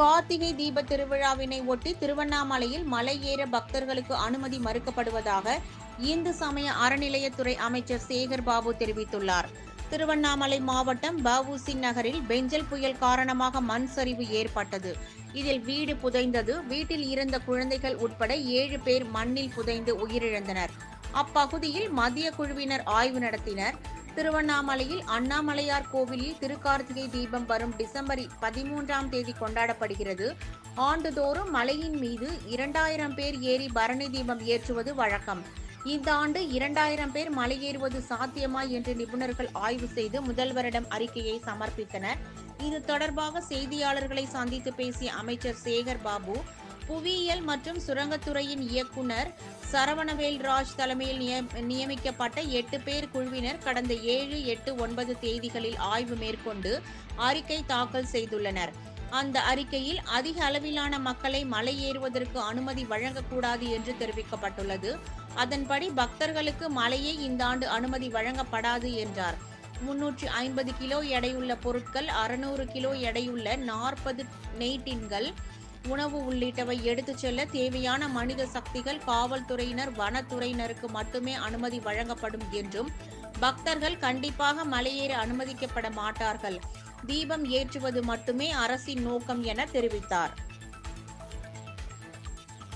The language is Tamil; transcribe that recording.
கார்த்திகை தீப திருவிழாவினை ஒட்டி திருவண்ணாமலையில் மலை ஏற பக்தர்களுக்கு அனுமதி மறுக்கப்படுவதாக இந்து சமய அறநிலையத்துறை அமைச்சர் சேகர் பாபு தெரிவித்துள்ளார். திருவண்ணாமலை மாவட்டம் வஉசி நகரில் பெஞ்சல் புயல் காரணமாக மண் சரிவு ஏற்பட்டது. இதில் வீடு புதைந்தது. வீட்டில் இருந்த குழந்தைகள் உட்பட ஏழு பேர் மண்ணில் புதைந்து உயிரிழந்தனர். அப்பகுதியில் மத்திய குழுவினர் ஆய்வு நடத்தினர். திருவண்ணாமலையில் அண்ணாமலையார் கோவிலில் திருக்கார்த்திகை தீபம் வரும் டிசம்பர் பதிமூன்றாம் தேதி கொண்டாடப்படுகிறது. ஆண்டுதோறும் மலையின் மீது இரண்டாயிரம் பேர் ஏறி பரணி தீபம் ஏற்றுவது வழக்கம். இந்த ஆண்டு இரண்டாயிரம் பேர் மலையேறுவது சாத்தியமா என்று நிபுணர்கள் ஆய்வு செய்து முதல்வரிடம் அறிக்கையை சமர்ப்பித்தனர். இது தொடர்பாக செய்தியாளர்களை சந்தித்து பேசிய அமைச்சர் சேகர் பாபு புவியியல் மற்றும் சுரங்கத்துறையின் இயக்குனர் சரவணவேல் ராஜ் தலைமையில் நியமிக்கப்பட்ட எட்டு பேர் குழுவினர் கடந்த ஏழு எட்டு ஒன்பது தேதிகளில் ஆய்வு மேற்கொண்டு அறிக்கை தாக்கல் செய்துள்ளனர். அந்த அறிக்கையில் அதிக அளவிலான மக்களை மலை ஏறுவதற்கு அனுமதி வழங்கக்கூடாது என்று தெரிவிக்கப்பட்டுள்ளது. அதன்படி பக்தர்களுக்கு மலையே இந்த ஆண்டு அனுமதி வழங்கப்படாது என்றார். முன்னூற்றி ஐம்பது கிலோ எடையுள்ள பொருட்கள் அறுநூறு கிலோ எடையுள்ள நாற்பது நெய்டின்கள் உணவு உள்ளிட்டவை எடுத்துச் செல்ல தேவையான மனித சக்திகள் காவல்துறையினர் வனத்துறையினருக்கு மட்டுமே அனுமதி வழங்கப்படும் என்றும் பக்தர்கள் கண்டிப்பாக மலையேற அனுமதிக்கப்பட மாட்டார்கள். தீபம் ஏற்றுவது மட்டுமே அரசின் நோக்கம் என தெரிவித்தார்.